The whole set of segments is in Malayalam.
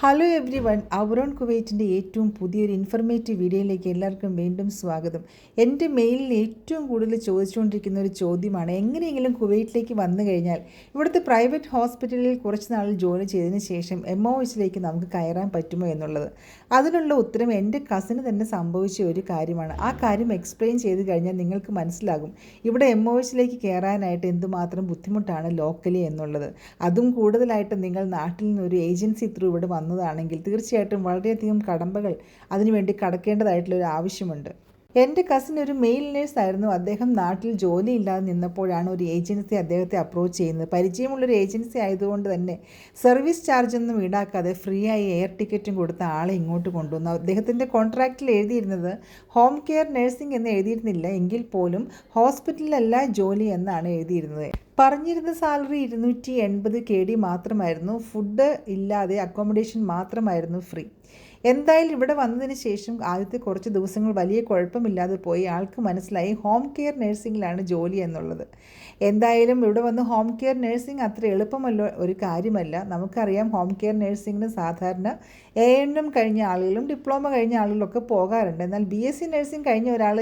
ഹലോ എവ്രി വൺ അവറോൺ കുവൈറ്റിന്റെ ഏറ്റവും പുതിയൊരു ഇൻഫർമേറ്റീവ് വീഡിയോയിലേക്ക് എല്ലാവർക്കും വീണ്ടും സ്വാഗതം. എന്റെ മെയിലിൽ ഏറ്റവും കൂടുതൽ ചോദിച്ചുകൊണ്ടിരിക്കുന്ന ഒരു ചോദ്യമാണ് എങ്ങനെയെങ്കിലും കുവൈറ്റിലേക്ക് വന്നു കഴിഞ്ഞാൽ ഇവിടുത്തെ പ്രൈവറ്റ് ഹോസ്പിറ്റലിൽ കുറച്ച് നാൾ ജോലി ചെയ്തതിന് ശേഷം എം ഒ എച്ചിലേക്ക് നമുക്ക് കയറാൻ പറ്റുമോ എന്നുള്ളത്. അതിനുള്ള ഉത്തരം എന്റെ കസിന് തന്നെ സംഭവിച്ച ഒരു കാര്യമാണ്. ആ കാര്യം എക്സ്പ്ലെയിൻ ചെയ്ത് കഴിഞ്ഞാൽ നിങ്ങൾക്ക് മനസ്സിലാകും. ഇവിടെ എം ഒ എച്ചിലേക്ക് കയറാനായിട്ട് എന്തുമാത്രം ബുദ്ധിമുട്ടാണ് ലോക്കലി എന്നുള്ളത്. അതും കൂടുതലായിട്ട് നിങ്ങൾ നാട്ടിൽ നിന്ന് ഒരു ഏജൻസി ത്രൂ ഇവിടെ വന്നതാണെങ്കിൽ തീർച്ചയായിട്ടും വളരെയധികം കടമ്പകൾ അതിനുവേണ്ടി കടക്കേണ്ടതായിട്ടുള്ള ഒരു ആവശ്യമുണ്ട്. എന്റെ കസിൻ ഒരു മെയിൽ നേഴ്സ് ആയിരുന്നു. അദ്ദേഹം നാട്ടിൽ ജോലിയില്ലാതെ നിന്നപ്പോഴാണ് ഒരു ഏജൻസി അദ്ദേഹത്തെ അപ്രോച്ച് ചെയ്യുന്നത്. പരിചയമുള്ളൊരു ഏജൻസി ആയതുകൊണ്ട് തന്നെ സർവീസ് ചാർജ് ഒന്നും ഈടാക്കാതെ ഫ്രീ ആയി എയർ ടിക്കറ്റും കൊടുത്ത ആളെ ഇങ്ങോട്ട് കൊണ്ടുവന്നു. അദ്ദേഹത്തിന്റെ കോൺട്രാക്റ്റിൽ എഴുതിയിരുന്നത് ഹോം കെയർ നഴ്സിംഗ് എന്ന് എഴുതിയിരുന്നില്ല. എങ്കിൽ പോലും ഹോസ്പിറ്റലിലല്ല ജോലി എന്നാണ് എഴുതിയിരുന്നത്. പറഞ്ഞിരുന്ന സാലറി ഇരുന്നൂറ്റി എൺപത് കെ ഡി മാത്രമായിരുന്നു. ഫുഡ് ഇല്ലാതെ അക്കോമഡേഷൻ മാത്രമായിരുന്നു ഫ്രീ. എന്തായാലും ഇവിടെ വന്നതിന് ശേഷം ആദ്യത്തെ കുറച്ച് ദിവസങ്ങൾ വലിയ കുഴപ്പമില്ലാതെ പോയി. ആൾക്ക് മനസ്സിലായി ഹോം കെയർ നഴ്സിംഗിലാണ് ജോലി എന്നുള്ളത്. എന്തായാലും ഇവിടെ വന്ന് ഹോം കെയർ നഴ്സിംഗ് അത്ര എളുപ്പമല്ല ഒരു കാര്യമല്ല. നമുക്കറിയാം ഹോം കെയർ നഴ്സിംഗിന് സാധാരണ എ എൻ എം കഴിഞ്ഞ ആളുകളും ഡിപ്ലോമ കഴിഞ്ഞ ആളുകളൊക്കെ പോകാറുണ്ട്. എന്നാൽ ബി എസ് സി നഴ്സിംഗ് കഴിഞ്ഞ ഒരാൾ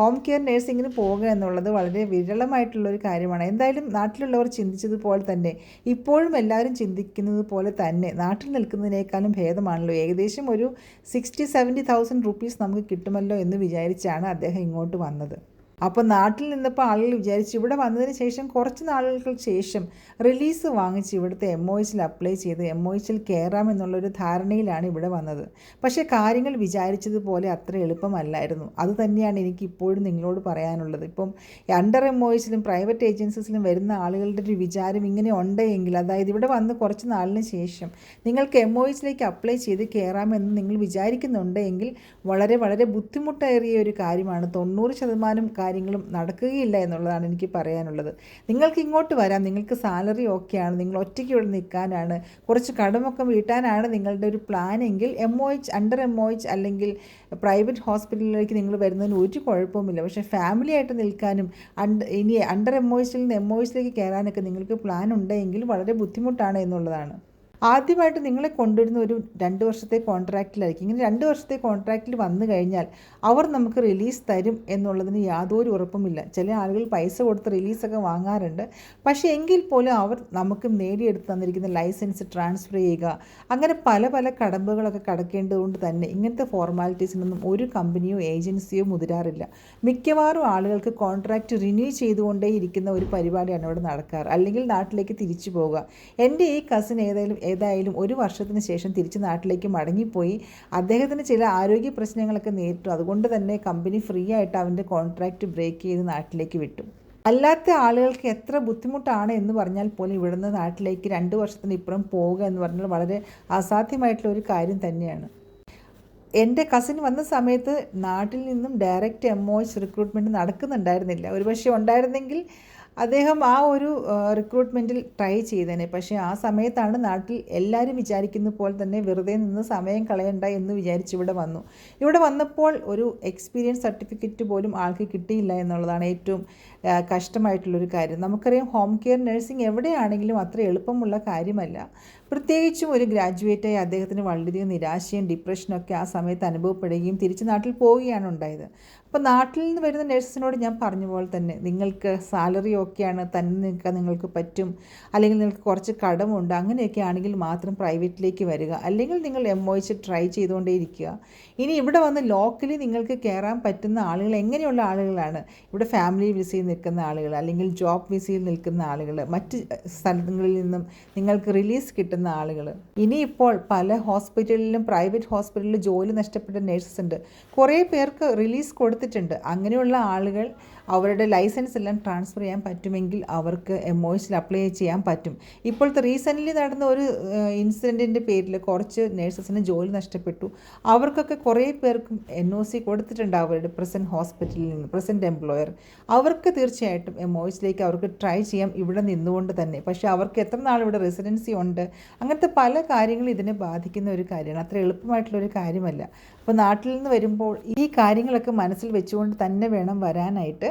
ഹോം കെയർ നഴ്സിങ്ങിന് പോകുക എന്നുള്ളത് വളരെ വിരളമായിട്ടുള്ള ഒരു കാര്യമാണ്. എന്തായാലും നാട്ടിലുള്ളവർ ചിന്തിച്ചതുപോലെ തന്നെ ഇപ്പോഴും എല്ലാവരും ചിന്തിക്കുന്നത് പോലെ തന്നെ നാട്ടിൽ നിൽക്കുന്നതിനേക്കാളും ഭേദമാണല്ലോ. ഏകദേശം ഒരു സിക്സ്റ്റി സെവന്റി തൗസൻഡ് റുപ്പീസ് നമുക്ക് കിട്ടുമല്ലോ എന്ന് വിചാരിച്ചാണ് അദ്ദേഹം ഇങ്ങോട്ട് വന്നത്. അപ്പോൾ നാട്ടിൽ നിന്നപ്പോൾ ആളുകൾ വിചാരിച്ചു ഇവിടെ വന്നതിന് ശേഷം കുറച്ച് നാളുകൾക്ക് ശേഷം റിലീസ് വാങ്ങിച്ച് ഇവിടുത്തെ എം ഒ എച്ചിൽ അപ്ലൈ ചെയ്ത് എം ഒ എച്ചിൽ കയറാമെന്നുള്ളൊരു ധാരണയിലാണ് ഇവിടെ വന്നത്. പക്ഷേ കാര്യങ്ങൾ വിചാരിച്ചതുപോലെ അത്ര എളുപ്പമല്ലായിരുന്നു. അത് തന്നെയാണ് എനിക്ക് ഇപ്പോഴും നിങ്ങളോട് പറയാനുള്ളത്. ഇപ്പം അണ്ടർ എം ഒ എച്ചിലും പ്രൈവറ്റ് ഏജൻസീസിലും വരുന്ന ആളുകളുടെ ഒരു വിചാരം ഇങ്ങനെ ഉണ്ടെങ്കിൽ അതായത് ഇവിടെ വന്ന് കുറച്ച് നാളിന് ശേഷം നിങ്ങൾക്ക് എം ഒ എച്ചിലേക്ക് അപ്ലൈ ചെയ്ത് കയറാമെന്ന് നിങ്ങൾ വിചാരിക്കുന്നുണ്ടെങ്കിൽ വളരെ വളരെ ബുദ്ധിമുട്ടേറിയ ഒരു കാര്യമാണ്. തൊണ്ണൂറ് ശതമാനം കാര്യങ്ങളും നടക്കുകയില്ല എന്നുള്ളതാണ് എനിക്ക് പറയാനുള്ളത്. നിങ്ങൾക്ക് ഇങ്ങോട്ട് വരാം. നിങ്ങൾക്ക് സാലറി ഓക്കെയാണ്. നിങ്ങൾ ഒറ്റയ്ക്ക് ഇവിടെ നിൽക്കാനാണ്. കുറച്ച് കടമൊക്കെ വീട്ടാനാണ് നിങ്ങളുടെ ഒരു പ്ലാൻ എങ്കിൽ M O H under M O H അല്ലെങ്കിൽ പ്രൈവറ്റ് ഹോസ്പിറ്റലിലേക്ക് നിങ്ങൾ വരുന്നതിന് ഒരു കുഴപ്പവുമില്ല. പക്ഷേ ഫാമിലി ആയിട്ട് നിൽക്കാനും അണ്ട് ഇനി അണ്ടർ എം ഒ എച്ചിൽ നിന്ന് എം ഒ എച്ചിലേക്ക് കയറാനൊക്കെ നിങ്ങൾക്ക് പ്ലാൻ ഉണ്ടെങ്കിൽ വളരെ ബുദ്ധിമുട്ടാണ് എന്നുള്ളതാണ്. ആദ്യമായിട്ട് നിങ്ങളെ കൊണ്ടുവരുന്ന ഒരു രണ്ട് വർഷത്തെ കോൺട്രാക്റ്റിലായിരിക്കും. ഇങ്ങനെ രണ്ട് വർഷത്തെ കോൺട്രാക്റ്റിൽ വന്നു കഴിഞ്ഞാൽ അവർ നമുക്ക് റിലീസ് തരും എന്നുള്ളതിന് യാതൊരു ഉറപ്പുമില്ല. ചില ആളുകൾ പൈസ കൊടുത്ത് റിലീസൊക്കെ വാങ്ങാറുണ്ട്. പക്ഷേ എങ്കിൽ പോലും അവർ നമുക്ക് നേടിയെടുത്ത് തന്നിരിക്കുന്ന ലൈസൻസ് ട്രാൻസ്ഫർ ചെയ്യുക അങ്ങനെ പല പല കടമ്പകളൊക്കെ കടക്കേണ്ടതുകൊണ്ട് തന്നെ ഇങ്ങനത്തെ ഫോർമാലിറ്റീസിനൊന്നും ഒരു കമ്പനിയോ ഏജൻസിയോ മുതിരാറില്ല. മിക്കവാറും ആളുകൾക്ക് കോൺട്രാക്റ്റ് റിന്യൂ ചെയ്തുകൊണ്ടേയിരിക്കുന്ന ഒരു പരിപാടിയാണ് ഇവിടെ നടക്കാറ്. അല്ലെങ്കിൽ നാട്ടിലേക്ക് തിരിച്ചു പോവുക. എന്റെ ഈ കസിൻ ഏതായാലും ഏതായാലും ഒരു വർഷത്തിന് ശേഷം തിരിച്ച് നാട്ടിലേക്ക് മടങ്ങിപ്പോയി. അദ്ദേഹത്തിന് ചില ആരോഗ്യ പ്രശ്നങ്ങളൊക്കെ നേരിട്ടു. അതുകൊണ്ട് തന്നെ കമ്പനി ഫ്രീ ആയിട്ട് അവന്റെ കോൺട്രാക്റ്റ് ബ്രേക്ക് ചെയ്ത് നാട്ടിലേക്ക് വിട്ടു. അല്ലാത്ത ആളുകൾക്ക് എത്ര ബുദ്ധിമുട്ടാണ് എന്ന് പറഞ്ഞാൽ പോലും ഇവിടുന്ന് നാട്ടിലേക്ക് രണ്ട് വർഷത്തിന് ഇപ്പുറം പോവുക എന്ന് പറഞ്ഞാൽ വളരെ അസാധ്യമായിട്ടുള്ള ഒരു കാര്യം തന്നെയാണ്. എന്റെ കസിൻ വന്ന സമയത്ത് നാട്ടിൽ നിന്നും direct M O H recruitment നടക്കുന്നുണ്ടായിരുന്നില്ല. ഒരുപക്ഷെ ഉണ്ടായിരുന്നെങ്കിൽ അദ്ദേഹം ആ ഒരു റിക്രൂട്ട്മെന്റിൽ ട്രൈ ചെയ്തേനെ. പക്ഷേ ആ സമയത്താണ് നാട്ടിൽ എല്ലാവരും വിചാരിക്കുന്ന പോലെ തന്നെ വെറുതെ നിന്ന് സമയം കളയണ്ട എന്ന് വിചാരിച്ച് ഇവിടെ വന്നു. ഇവിടെ വന്നപ്പോൾ ഒരു എക്സ്പീരിയൻസ് സർട്ടിഫിക്കറ്റ് പോലും ആൾക്ക് കിട്ടിയില്ല എന്നുള്ളതാണ് ഏറ്റവും കഷ്ടമായിട്ടുള്ളൊരു കാര്യം. നമുക്കറിയാം ഹോം കെയർ നഴ്സിംഗ് എവിടെയാണെങ്കിലും അത്ര എളുപ്പമുള്ള കാര്യമല്ല. പ്രത്യേകിച്ചും ഒരു ഗ്രാജുവേറ്റായി അദ്ദേഹത്തിന് വളരെയധികം നിരാശയും ഡിപ്രഷനൊക്കെ ആ സമയത്ത് അനുഭവപ്പെടുകയും തിരിച്ച് നാട്ടിൽ പോവുകയാണ് ഉണ്ടായത്. അപ്പോൾ നാട്ടിൽ നിന്ന് വരുന്ന നഴ്സസിനോട് ഞാൻ പറഞ്ഞ പോലെ തന്നെ നിങ്ങൾക്ക് സാലറി ഒക്കെയാണ് തന്നെ നിൽക്കാൻ നിങ്ങൾക്ക് പറ്റും അല്ലെങ്കിൽ നിങ്ങൾക്ക് കുറച്ച് കടമുണ്ട് അങ്ങനെയൊക്കെ ആണെങ്കിൽ മാത്രം പ്രൈവറ്റിലേക്ക് വരിക അല്ലെങ്കിൽ നിങ്ങൾ എം ഒ എച്ച് ട്രൈ ചെയ്തുകൊണ്ടേ ഇരിക്കുക. ഇനി ഇവിടെ വന്ന് ലോക്കലി നിങ്ങൾക്ക് കയറാൻ പറ്റുന്ന ആളുകൾ എങ്ങനെയുള്ള ആളുകളാണ്? ഇവിടെ ഫാമിലി വിസയിൽ നിൽക്കുന്ന ആളുകൾ അല്ലെങ്കിൽ ജോബ് വിസയിൽ നിൽക്കുന്ന ആളുകൾ മറ്റ് സ്ഥലങ്ങളിൽ നിന്നും നിങ്ങൾക്ക് റിലീസ് കിട്ടുന്ന ആളുകൾ. ഇനിയിപ്പോൾ പല ഹോസ്പിറ്റലിലും പ്രൈവറ്റ് ഹോസ്പിറ്റലിലും ജോലി നഷ്ടപ്പെട്ട നേഴ്സസ് ഉണ്ട്. കുറേ പേർക്ക് റിലീസ് കൊടുത്തിട്ടുണ്ട്. അങ്ങനെയുള്ള ആളുകൾ അവരുടെ ലൈസൻസ് എല്ലാം ട്രാൻസ്ഫർ ചെയ്യാൻ പറ്റുമെങ്കിൽ അവർക്ക് എം ഒ അപ്ലൈ ചെയ്യാൻ പറ്റും. ഇപ്പോഴത്തെ റീസെന്റ്ലി നടന്ന ഒരു ഇൻസിഡന്റിന്റെ പേരിൽ കുറച്ച് നേഴ്സസിന് ജോലി നഷ്ടപ്പെട്ടു. അവർക്കൊക്കെ കുറേ പേർക്കും എൻ ഒ സി കൊടുത്തിട്ടുണ്ട് അവരുടെ പ്രസന്റ് ഹോസ്പിറ്റലിൽ നിന്ന് പ്രസന്റ് എംപ്ലോയർ അവർക്ക് തീർച്ചയായിട്ടും എം ഒ അവർക്ക് ട്രൈ ചെയ്യാം ഇവിടെ നിന്നുകൊണ്ട് തന്നെ. പക്ഷേ അവർക്ക് എത്ര നാൾ ഇവിടെ റെസിഡൻസി ഉണ്ട്? അങ്ങനത്തെ പല കാര്യങ്ങളും ഇതിനെ ബാധിക്കുന്ന ഒരു കാര്യമാണ്. അത്ര എളുപ്പമായിട്ടുള്ള ഒരു കാര്യമല്ല. അപ്പോൾ നാട്ടിൽ നിന്ന് വരുമ്പോൾ ഈ കാര്യങ്ങളൊക്കെ മനസ്സിൽ വെച്ചുകൊണ്ട് തന്നെ വേണം വരാനായിട്ട്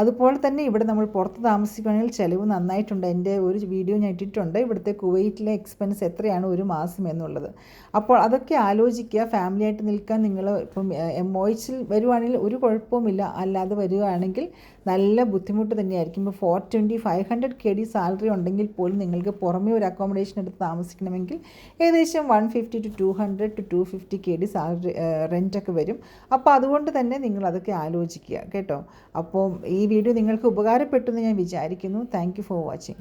അതുപോലെ തന്നെ ഇവിടെ നമ്മൾ പുറത്ത് താമസിക്കുകയാണെങ്കിൽ ചിലവ് നന്നായിട്ടുണ്ട്. എന്റെ ഒരു വീഡിയോ ഞാൻ ഇട്ടിട്ടുണ്ട്. ഇവിടുത്തെ കുവൈറ്റിലെ എക്സ്പെൻസ് എത്രയാണ് ഒരു മാസം എന്നുള്ളത്. അപ്പോൾ അതൊക്കെ ആലോചിക്കുക. ഫാമിലിയായിട്ട് നിൽക്കാൻ നിങ്ങൾ ഇപ്പം എം ഒ എച്ചിൽ വരുവാണെങ്കിൽ ഒരു കുഴപ്പവുമില്ല. അല്ലാതെ വരികയാണെങ്കിൽ നല്ല ബുദ്ധിമുട്ട് തന്നെയായിരിക്കും. ഇപ്പോൾ four twenty five hundred K D salary ഉണ്ടെങ്കിൽ പോലും നിങ്ങൾക്ക് പുറമേ ഒരു അക്കോമഡേഷൻ എടുത്ത് താമസിക്കണമെങ്കിൽ ഏകദേശം one fifty to two hundred to two fifty K D salary റെന്റൊക്കെ വരും. അപ്പോൾ അതുകൊണ്ട് തന്നെ നിങ്ങൾ അതൊക്കെ ആലോചിക്കുക കേട്ടോ. അപ്പോൾ ഈ വീഡിയോ നിങ്ങൾക്ക് ഉപകാരപ്പെട്ടു എന്ന് ഞാൻ വിചാരിക്കുന്നു. Thank for watching